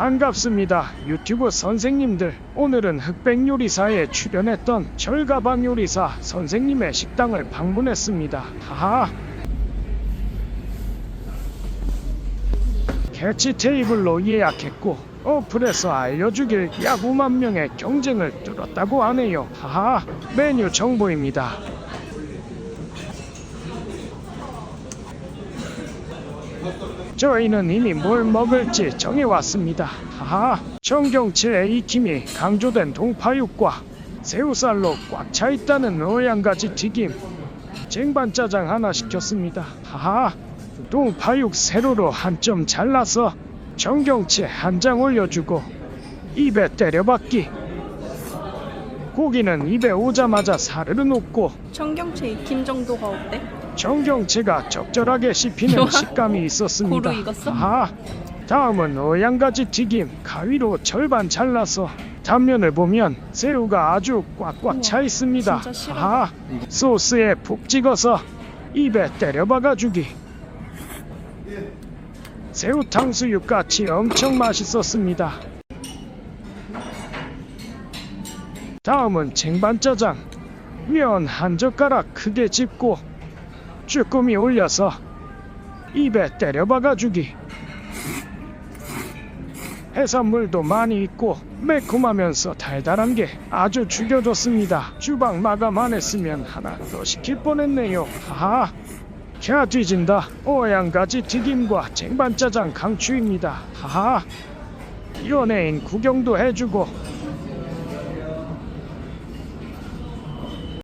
반갑습니다. 유튜브 선생님들. 오늘은 흑백 요리사에 출연했던 철가방 요리사 선생님의 식당을 방문했습니다. 하하. 캐치 테이블로 예약했고 어플에서 알려주길 약 5만 명의 경쟁을 뚫었다고 하네요. 하하. 메뉴 정보입니다. 저희는 이미 뭘 먹을지 정해왔습니다. 하하, 청경채에 익힘이 강조된 동파육과 새우살로 꽉 차 있다는 어양가지 튀김, 쟁반짜장 하나 시켰습니다. 하하, 동파육 세로로 한 점 잘라서 청경채 한 장 올려주고 입에 때려박기. 고기는 입에 오자마자 사르르 녹고 청경채 익힘 정도가 어때? 정경채가 적절하게 씹히는? 식감이 있었습니다. 고루 익었어? 아, 다음은 어양가지 튀김 가위로 절반 잘라서 단면을 보면 새우가 아주 꽉꽉 차 있습니다. 진짜 싫어. 아, 소스에 푹 찍어서 입에 때려박아 주기. 새우 탕수육 같이 엄청 맛있었습니다. 다음은 쟁반짜장. 면 한 젓가락 크게 집고 쭈꾸미 올려서 입에 때려박아 주기. 해산물도 많이 있고 매콤하면서 달달한 게 아주 죽여줬습니다. 주방 마감 안 했으면 하나 더 시킬 뻔했네요. 하하. 캬 뒤진다. 오양가지 튀김과 쟁반짜장 강추입니다. 하하. 연예인 구경도 해주고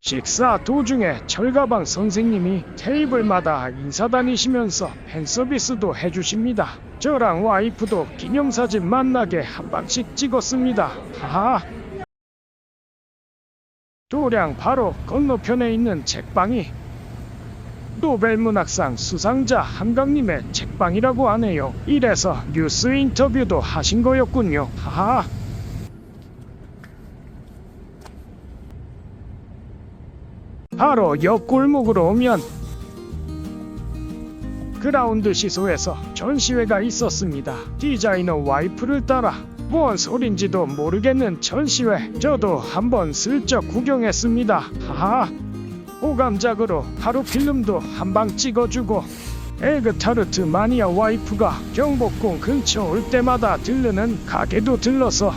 식사 도중에 철가방 선생님이 테이블마다 인사 다니시면서 팬서비스도 해주십니다. 저랑 와이프도 기념사진 만나게 한 방씩 찍었습니다. 하하. 도량 바로 건너편에 있는 책방이 노벨문학상 수상자 한강님의 책방이라고 하네요. 이래서 뉴스 인터뷰도 하신 거였군요. 하하. 바로 옆 골목으로 오면 그라운드 시소에서 전시회가 있었습니다. 디자이너 와이프를 따라 뭔 소린지도 모르겠는 전시회 저도 한번 슬쩍 구경했습니다. 하하 오감작으로 하루 필름도 한 방 찍어주고 에그타르트 마니아 와이프가 경복궁 근처 올 때마다 들르는 가게도 들러서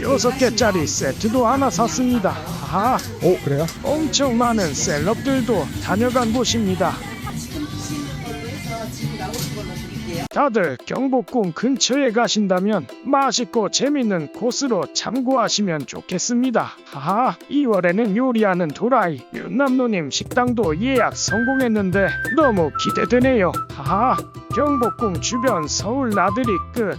여섯 개짜리 세트도 하나 샀습니다. 하하 오 그래요? 엄청 많은 셀럽들도 다녀간 곳입니다. 다들 경복궁 근처에 가신다면 맛있고 재밌는 곳으로 참고하시면 좋겠습니다. 하하, 2월에는 요리하는 도라이 윤남노님 식당도 예약 성공했는데 너무 기대되네요. 하하, 경복궁 주변 서울 나들이 끝.